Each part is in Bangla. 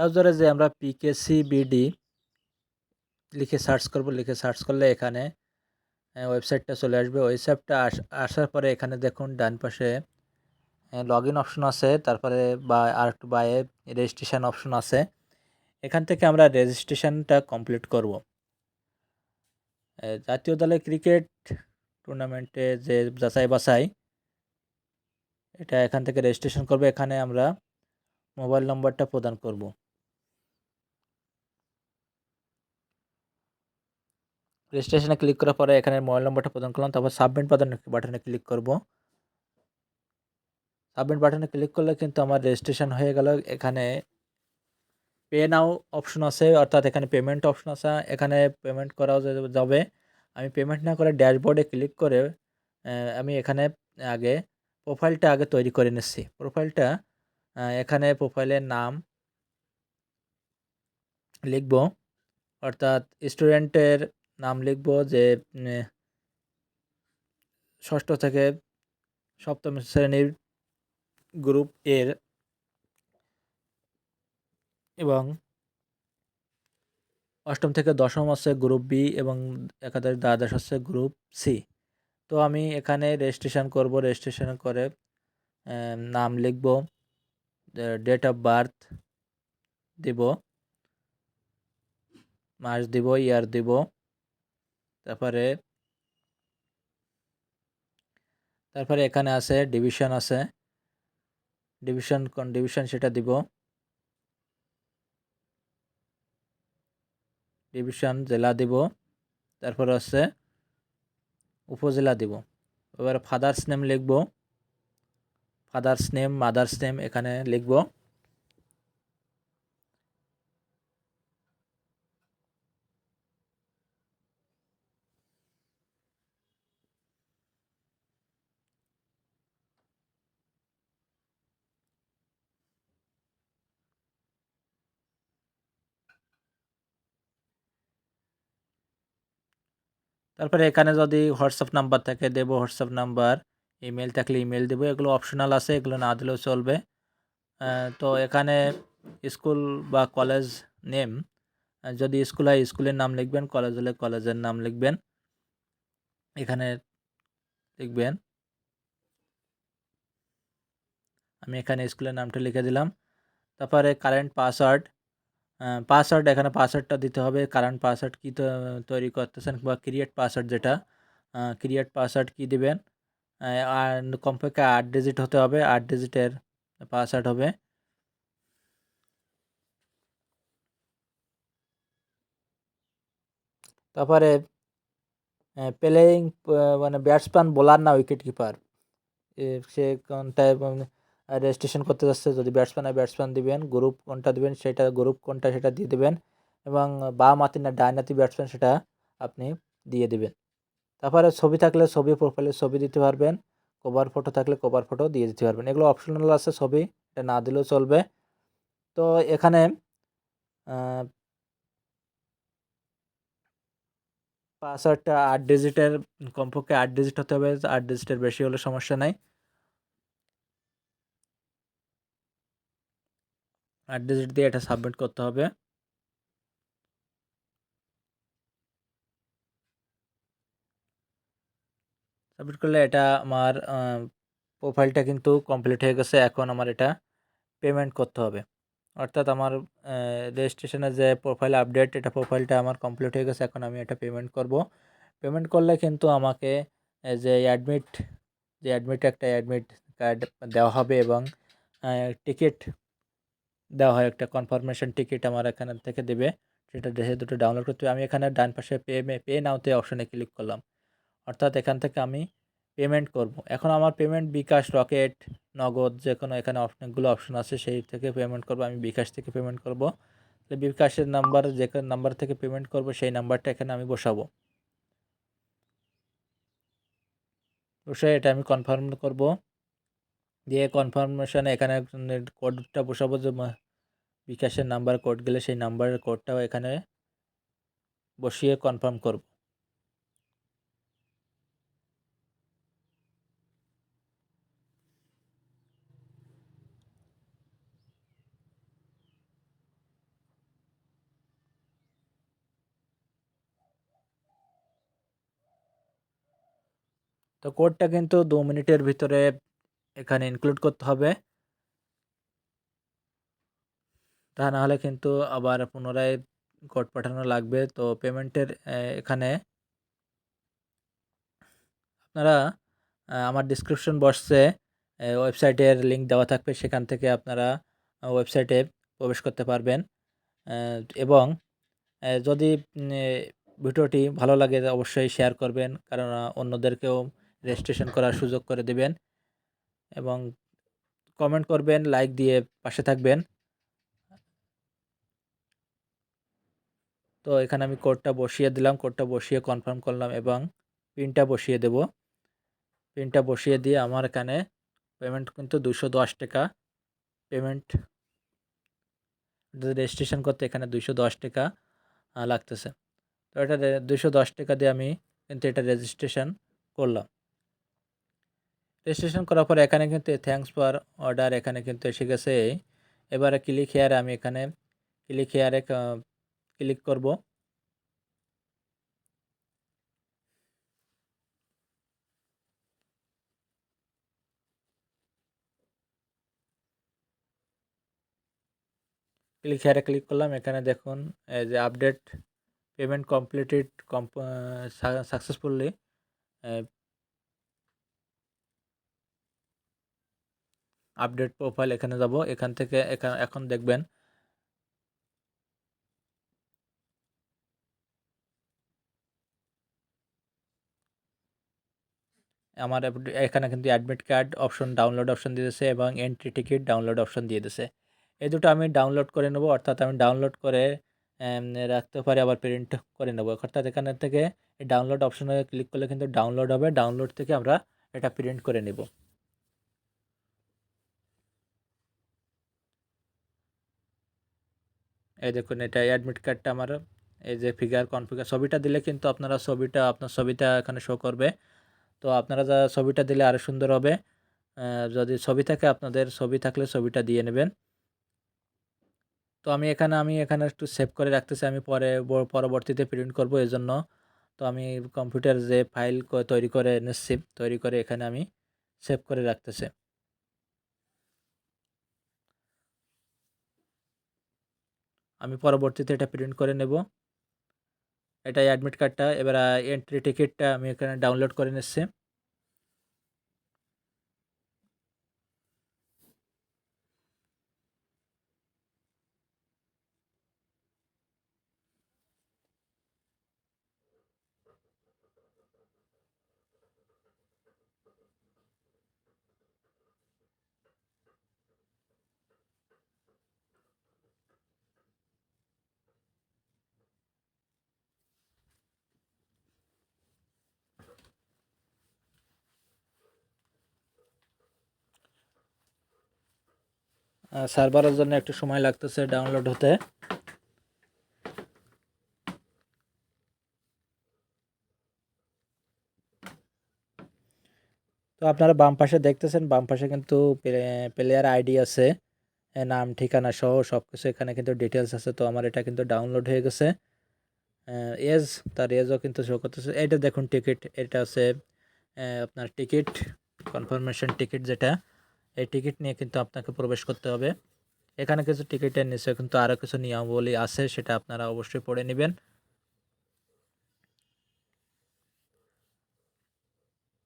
ব্রাউজারে যে আমরা পিকেসিবিডি লিখে সার্চ করব, লিখে সার্চ করলে এখানে ওয়েবসাইটটা চলে আসবে। ওয়েবসাইটটা আসার পরে এখানে দেখুন ডান পাশে লগ ইন অপশন আছে, তারপরে বা আর একটু বায়ে রেজিস্ট্রেশন অপশন আছে। এখান থেকে আমরা রেজিস্ট্রেশনটা কমপ্লিট করব। জাতীয় দলে ক্রিকেট টুর্নামেন্টে যে যাচাই বাছাই এটা এখান থেকে রেজিস্ট্রেশন করবে। এখানে আমরা মোবাইল নম্বরটা প্রদান করব। রেজিস্ট্রেশনে ক্লিক করার পরে এখানে মোবাইল নম্বরটা প্রদান করলাম, তারপর সাবমিট বাটনে বাটনে ক্লিক করব। সাবমিট বাটনে ক্লিক করলে কিন্তু আমার রেজিস্ট্রেশন হয়ে গেল। এখানে পে নাও অপশন আছে, অর্থাৎ এখানে পেমেন্ট অপশন আছে। এখানে পেমেন্ট করাও যাবে। আমি পেমেন্ট না করে ড্যাশবোর্ডে ক্লিক করে আমি এখানে আগে প্রোফাইলটা আগে তৈরি করে নিচ্ছি। প্রোফাইলটা এখানে প্রোফাইলের নাম লিখব, অর্থাৎ স্টুডেন্টের নাম লিখব যে ষষ্ঠ থেকে সপ্তম শ্রেণির গ্রুপ এর এবং অষ্টম থেকে দশম হচ্ছে গ্রুপ বি এবং একাদশ দ্বাদশ হচ্ছে গ্রুপ সি তো আমি এখানে রেজিস্ট্রেশন করব রেজিস্ট্রেশন করে নাম লিখব ডেট অফ বার্থ দিব মাস দিব ইয়ার দিব। তারপরে তারপরে এখানে আছে ডিভিশন আছে। ডিভিশন কোন ডিভিশন সেটা দিব। ডিভিশন জেলা দিব। তারপর আছে উপজেলা দিব। এবার ফাদার্স নেম লিখব। ফাদার্স নেম মাদার্স নেম এখানে লিখব। তারপরে এখানে যদি হোয়াটসঅ্যাপ নাম্বার থাকে, দেবো হোয়াটসঅ্যাপ নাম্বার ইমেল থাকলে ইমেল দেবো, এগুলো অপশনাল আছে, এগুলো না দিলেও চলবে। তো এখানে স্কুল বা কলেজ নেম যদি স্কুল হয়, স্কুলের নাম লিখবেন কলেজ হলে কলেজের নাম লিখবেন। এখানে লিখবেন। আমি এখানে স্কুলের নামটা লিখে দিলাম। তারপরে কারেন্ট পাসওয়ার্ড পাসওয়ার্ড এখানে পাসওয়ার্ডটা দিতে হবে। কারেন্ট পাসওয়ার্ড কী তৈরি করতেছেন বা ক্রিয়েট পাসওয়ার্ড যেটা ক্রিয়েট পাসওয়ার্ড কী দিবেন? আর কমপক্ষে আট ডিজিট হতে হবে। আট ডিজিটের পাসওয়ার্ড হবে। তারপরে প্লেয়িং মানে ব্যাটসম্যান বোলার না উইকেট কিপার সে কোনটায় রেজিস্ট্রেশন করতে যাচ্ছে। যদি ব্যাটসম্যান হয় ব্যাটসম্যান দিবেন। গ্রুপ কোনটা দিবেন, সেটা গ্রুপ কোনটা সেটা দিয়ে দেবেন। এবং বা মাতি না ডায়নাতি ব্যাটসম্যান সেটা আপনি দিয়ে দিবেন। তারপরে ছবি থাকলে ছবি প্রোফাইলে ছবি দিতে পারবেন। কভার ফটো থাকলে কভার ফটো দিয়ে দিতে পারবেন। এগুলো অপশনাল আছে ছবি, এটা না দিলেও চলবে। তো এখানে পাসওয়ার্ডটা আট ডিজিটের কমপক্ষে আট ডিজিট হতে হবে। আট ডিজিটের বেশি হলে সমস্যা নাই। আট দিয়ে এটা সাবমিট করতে হবে। সাবমিট করলে এটা আমার প্রোফাইলটা কিন্তু কমপ্লিট হয়ে গেছে। এখন আমার এটা পেমেন্ট করতে হবে। অর্থাৎ আমার রেজিস্ট্রেশনের যে প্রোফাইল আপডেট এটা প্রোফাইলটা আমার কমপ্লিট হয়ে গেছে। এখন আমি এটা পেমেন্ট করব। পেমেন্ট করলে কিন্তু আমাকে যে অ্যাডমিট যে অ্যাডমিট একটা অ্যাডমিট কার্ড দেওয়া হবে এবং টিকিট দেওয়া হয় একটা কনফার্মেশন টিকিট আমার এখানে থেকে দেবে। সেটা দেখে দুটো ডাউনলোড করতে আমি এখানে ডান পাশে পে পে নাওতে অপশনে ক্লিক করলাম। অর্থাৎ এখান থেকে আমি পেমেন্ট করব। এখন আমার পেমেন্ট বিকাশ রকেট, নগদ যে কোনো এখানে অনেকগুলো অপশন আছে, সেই থেকে পেমেন্ট করব। আমি বিকাশ থেকে পেমেন্ট করব। বিকাশের নাম্বার যে নাম্বার থেকে পেমেন্ট করব, সেই নাম্বারটা এখানে আমি বসাবো। বসে এটা আমি কনফার্ম করব। দিয়ে কনফার্মেশন এখানে মানে কোডটা বসাবো যে বিকাশের নাম্বার কোড গেলে সেই নাম্বারের কোডটাও এখানে বসিয়ে কনফার্ম করব। তো কোডটা কিন্তু দু মিনিটের ভিতরে এখানে ইনক্লুড করতে হবে। তা না হলে কিন্তু আবার পুনরায় কোড পাঠানো লাগবে। তো পেমেন্টের এখানে আপনারা আমার ডিসক্রিপশন বক্সে ওয়েবসাইটের লিঙ্ক দেওয়া থাকবে। সেখান থেকে আপনারা ওয়েবসাইটে প্রবেশ করতে পারবেন। এবং যদি ভিডিওটি ভালো লাগে অবশ্যই শেয়ার করবেন। কারণ অন্যদেরকেও রেজিস্ট্রেশন করার সুযোগ করে দেবেন। এবং কমেন্ট করবেন লাইক দিয়ে পাশে থাকবেন। তো এখানে আমি কোডটা বসিয়ে দিলাম কোডটা বসিয়ে কনফার্ম করলাম এবং পিনটা বসিয়ে দেব। পিনটা বসিয়ে দিয়ে আমার এখানে পেমেন্ট কিন্তু দুশো দশ টাকা। পেমেন্ট রেজিস্ট্রেশন করতে এখানে দুশো দশ টাকা লাগতেছে। তো এটা দুশো দশ টাকা দিয়ে আমি কিন্তু এটা রেজিস্ট্রেশন করলাম। রেজিস্ট্রেশন করার পর এখানে কিন্তু থ্যাংকস ফর অর্ডার এখানে কিন্তু এসে গেছে। এবারে ক্লিক হেয়ারে আমি এখানে ক্লিক হেয়ারে ক্লিক করব। ক্লিক হেয়ারে ক্লিক করলাম। এখানে দেখুন, এই যে update payment completed successfully update profile এখানে যাব। এখান থেকে এখন দেখবেন। আমার এখানে কিন্তু admit card option download option দিয়ে দিয়েছে এবং এন্ট্রি টিকিট ডাউনলোড অপশন দিয়ে দিয়েছে। এই দুটো আমি ডাউনলোড করে নেব, অর্থাৎ আমি ডাউনলোড করে রাখতে পারি, আবার প্রিন্ট করে নেব। অর্থাৎ এখানে থেকে ডাউনলোড অপশনে ক্লিক করলে কিন্তু ডাউনলোড হবে। ডাউনলোড থেকে আমরা এটা প্রিন্ট করে নেব। এই দেখুন, এটা অ্যাডমিট কার্ডটা আমার, এই যে ফিগার কনফিগার ছবিটা দিলে কিন্তু আপনারা ছবিটা, আপনার ছবিটা এখানে শো করবে। তো আপনারা যা ছবিটা দিলে আরও সুন্দর হবে। যদি ছবি থাকে আপনাদের, ছবি থাকলে ছবিটা দিয়ে নেবেন। তো আমি এখানে আমি এখানে একটু সেভ করে রাখতেছি, আমি পরে পরবর্তীতে প্রিন্ট করব এই জন্য তো আমি কম্পিউটার যে ফাইল তৈরি করে এনেছি, তৈরি করে এখানে আমি সেভ করে রাখতেছি। আমি পরবর্তীতে এটা প্রিন্ট করে নেব। এটাই অ্যাডমিট কার্ডটা এবার এন্ট্রি টিকিটটা আমি এখানে ডাউনলোড করে নিচ্ছি। সার্ভারের জন্য একটু সময় লাগতেছে ডাউনলোড হতে। তো আপনারা বাম পাশে দেখতেছেন, বাম পাশে কিন্তু প্লেয়ার আইডি আছে নাম, ঠিকানা সহ সব কিছু এখানে কিন্তু ডিটেলস আছে, তো আমার এটা কিন্তু ডাউনলোড হয়ে গেছে। এজ তার এজও কিন্তু শো করতেছে। এটা দেখুন টিকিট এটা আছে আপনার টিকিট কনফার্মেশন টিকিট যেটা এই টিকিট নিয়ে কিন্তু আপনাকে প্রবেশ করতে হবে। এখানে কিছু টিকিটের নিচে কিন্তু আরও কিছু নিয়মাবলী আছে, সেটা আপনারা অবশ্যই পড়ে নেবেন।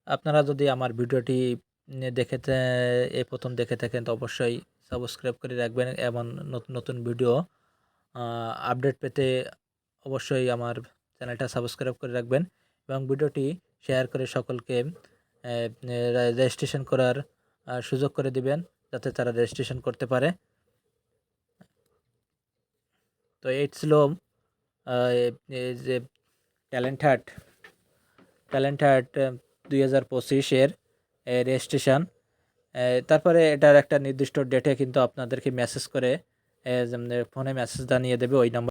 আপনারা যদি আমার ভিডিওটি দেখে এই প্রথম দেখে থাকেন, তো অবশ্যই সাবস্ক্রাইব করে রাখবেন এবং নতুন নতুন ভিডিও আপডেট পেতে অবশ্যই আমার চ্যানেলটা সাবস্ক্রাইব করে রাখবেন। এবং ভিডিওটি শেয়ার করে সকলকে রেজিস্ট্রেশন করার সুযোগ করে দিবেন যাতে তারা রেজিস্ট্রেশন করতে পারে। তো এই ছিল যে ট্যালেন্ট হার্ট ট্যালেন্ট হার্ট দুই হাজার পঁচিশের রেজিস্ট্রেশন তারপরে এটার একটা নির্দিষ্ট ডেটে কিন্তু আপনাদেরকে মেসেজ করে ফোনে মেসেজ জানিয়ে দেবে, ওই নাম্বার